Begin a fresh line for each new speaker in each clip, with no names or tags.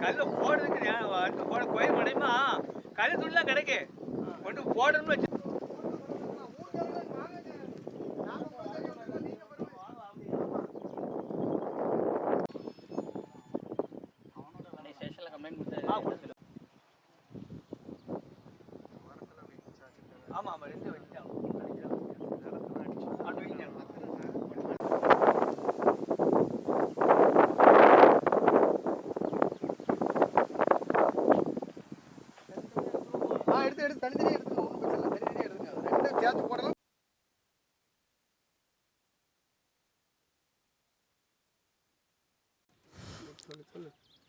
கல் கல்லு போடுறதுக்கு அடுத்து போட கோயில் முடியுமா கல் துணிலாம் கிடைக்கு. கொண்டு போடணும்னு வச்சு
ஸ்டேஷனில் கம்ப்ளைண்ட்
ஆமா ஆமா ரெண்டு வச்சுட்டாங்க.
எடுத்து எடுத்து தனித்தனியாக எடுத்துங்க ஒன்றும் பிரச்சனை இல்லை. தனித்தனியாக எடுத்துங்க ரெண்டும் சேர்த்து போடலாம்.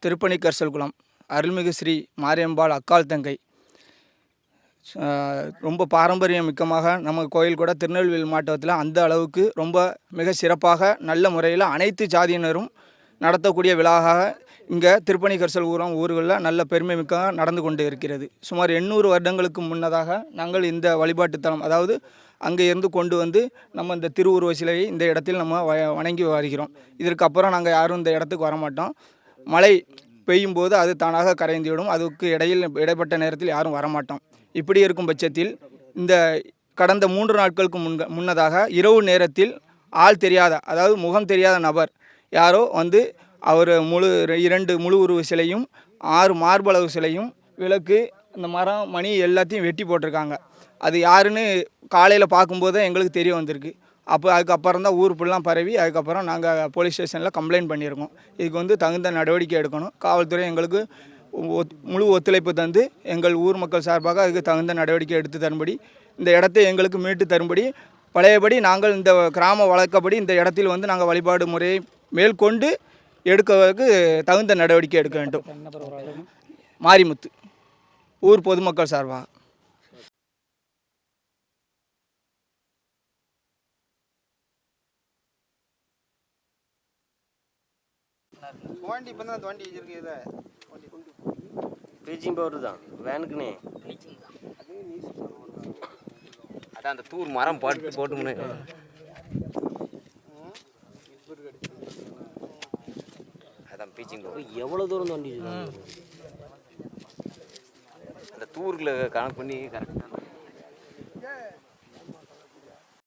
திருப்பணிக்கரசல் குளம் அருள்மிகு ஸ்ரீ மாரியம்பாள் அக்கால் தங்கை. ரொம்ப பாரம்பரியம் மிக்கமாக நம்ம கோயில் கூட திருநெல்வேலி மாவட்டத்தில் அந்த அளவுக்கு ரொம்ப மிக சிறப்பாக நல்ல முறையில் அனைத்து ஜாதியினரும் நடத்தக்கூடிய விழாவாக இங்கே திருப்பணிக்கரசல் ஊரம் ஊர்களில் நல்ல பெருமை மிக்க நடந்து கொண்டு இருக்கிறது. சுமார் எண்ணூறு வருடங்களுக்கு முன்னதாக நாங்கள் இந்த வழிபாட்டு தலம் அதாவது அங்கே இருந்து கொண்டு வந்து நம்ம இந்த திருவுருவ சிலையை இந்த இடத்தில் நம்ம வ- வணங்கி வருகிறோம். இதற்கு அப்புறம் நாங்கள் யாரும் இந்த இடத்துக்கு வரமாட்டோம். மழை பெய்யும் போது அது தானாக கரைந்துவிடும் அதுக்கு இடையில் இடைப்பட்ட நேரத்தில் யாரும் வரமாட்டோம். இப்படி இருக்கும் பட்சத்தில் இந்த கடந்த மூன்று நாட்களுக்கு முன் முன்னதாக இரவு நேரத்தில் ஆள் தெரியாத அதாவது முகம் தெரியாத நபர் யாரோ வந்து அவர் முழு இரண்டு முழு உருவ சிலையும் ஆறு மார்பளவு சிலையும் விளக்கு இந்த மரம் மணி எல்லாத்தையும் வெட்டி போட்டிருக்காங்க. அது யாருன்னு காலையில் பார்க்கும்போது எங்களுக்கு தெரிய வந்திருக்கு. அப்போ அதுக்கப்புறம் தான் ஊர் ஃபுல்லாக பரவி அதுக்கப்புறம் நாங்கள் போலீஸ் ஸ்டேஷனில் கம்ப்ளைண்ட் பண்ணியிருக்கோம். இதுக்கு வந்து தகுந்த நடவடிக்கை எடுக்கணும். காவல்துறை எங்களுக்கு ஒத்- முழு ஒத்துழைப்பு தந்து எங்கள் ஊர் மக்கள் சார்பாக அதுக்கு தகுந்த நடவடிக்கை எடுத்து தரும்படி இந்த இடத்தை எங்களுக்கு மீட்டு தரும்படி பழையபடி நாங்கள் இந்த கிராம வழக்கப்படி இந்த இடத்தில் வந்து நாங்கள் வழிபாடு முறையை மேற்கொண்டு எடுக்கிறதுக்கு தகுந்த நடவடிக்கை எடுக்க வேண்டும். மாரிமுத்து ஊர் பொதுமக்கள் சார்பாக.
தோண்டி இப்போ தான் தோண்டி வச்சிருக்கு இதை
ப்ளீச்சிங் பவுடர் தான் வேனுக்குனே. அதான் அந்த தூர் மரம் போட்டு போட்டுமுன்னு அதான் ப்ளீச்சிங்
எவ்வளோ தூரம் தோண்டி வச்சிருக்காங்க?
அந்த தூரில் கணக்கு பண்ணி கரெக்டாக